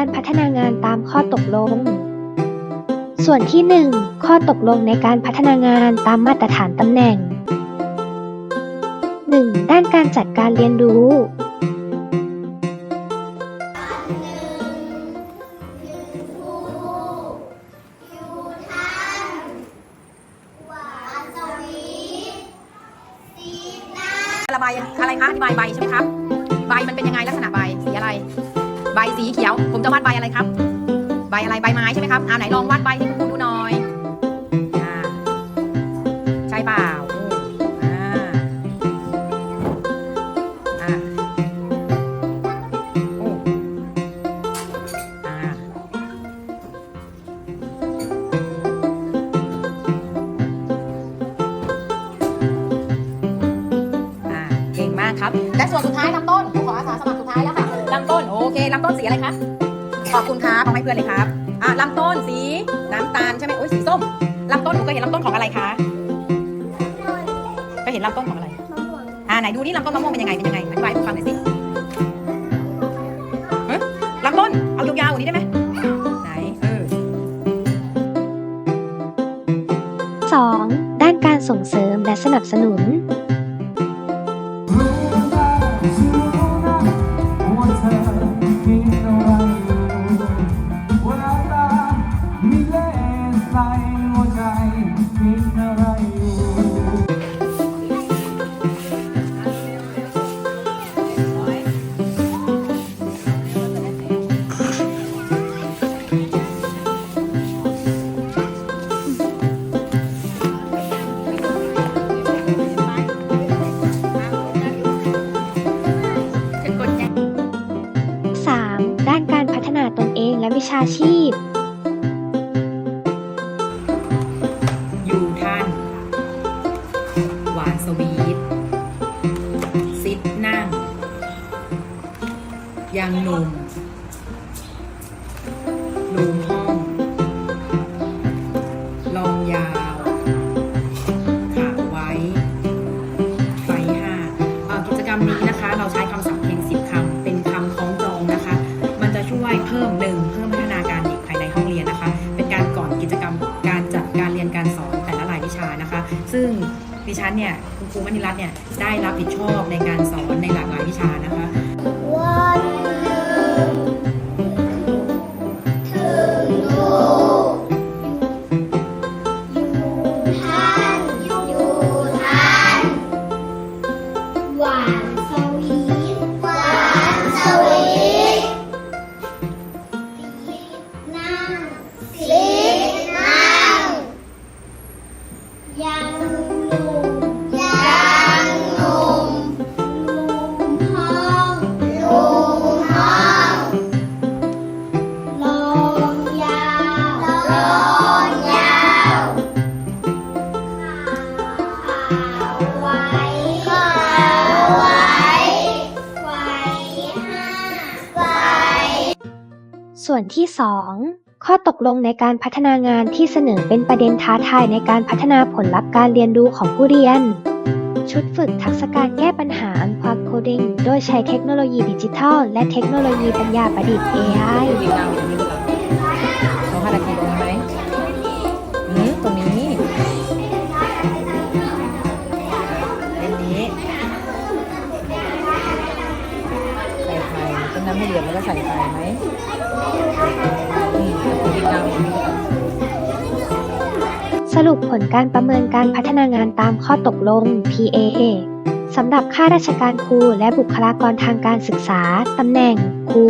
การพัฒนางานตามข้อตกลง ส่วนที่ 1 ข้อตกลงในการพัฒนางานตามมาตรฐานตำแหน่ง 1. ด้านการจัดการเรียนรู้ระบายอะไรคะอธิบายใบใช่ไหมครับ ใบมันเป็นยังไงลักษณะใบ บอะไรครับ ใบอะไรใบไม้ใช่ไหมครับอ่าไหนลองวาดใบให้คุณครูดูหน่อยอ่าใช่เปล่าอ่าอ่าโอ้อ่าอ่าเก่งมากครับ และส่วนสุดท้ายลำต้นผมขออาสาสมัครสุดท้ายแล้วค่ะลำต้นโอเคลำต้นสีอะไรคะ ขอบคุณครับเอาให้เพื่อนเลยครับ อ่าลำต้นสีน้ำตาลใช่ไหมโอ้ยสีส้มลำต้นหนูเคยเห็นลำต้นของอะไรคะเคยเห็นลำต้นของอะไรอ่าไหนดูนี่ลำต้นมะม่วงเป็นยังไงเป็นยังไงอธิบายให้ฟังหน่อยสิเฮ้ยลำต้นเอายาวๆกว่านี้ได้ไหมไหนเออ 2. ด้านการส่งเสริมและสนับสนุน และวิชาชีพ ยูท่าน หวานสวีทซิดนั่ง ยังหนุ่ม ซึ่งดิฉันเนี่ยคุณครูมณีรัตน์เนี่ยได้รับผิดชอบในการสอนในหลากหลายวิชานะคะ ส่วนที่ 2 ข้อตกลงในการพัฒนางานที่เสนอเป็นประเด็นท้าทายในการพัฒนาผลลัพธ์การเรียนรู้ของผู้เรียน ชุดฝึกทักษะการแก้ปัญหา Unplug Coding โดยใช้เทคโนโลยีดิจิทัล และเทคโนโลยีปัญญาประดิษฐ์ AI ยืนยาวอย่างนี้เลยน้อาราคีลงไหมอืมตรงนี้เล่นนี้ใส่ไข่ต้มน้ำให้เดือดแล้วก็ใส่ไข่ไหม สรุปผลการประเมินการพัฒนางานตามข้อตกลง PA สำหรับข้าราชการครูและบุคลากรทางการศึกษา ตำแหน่งครู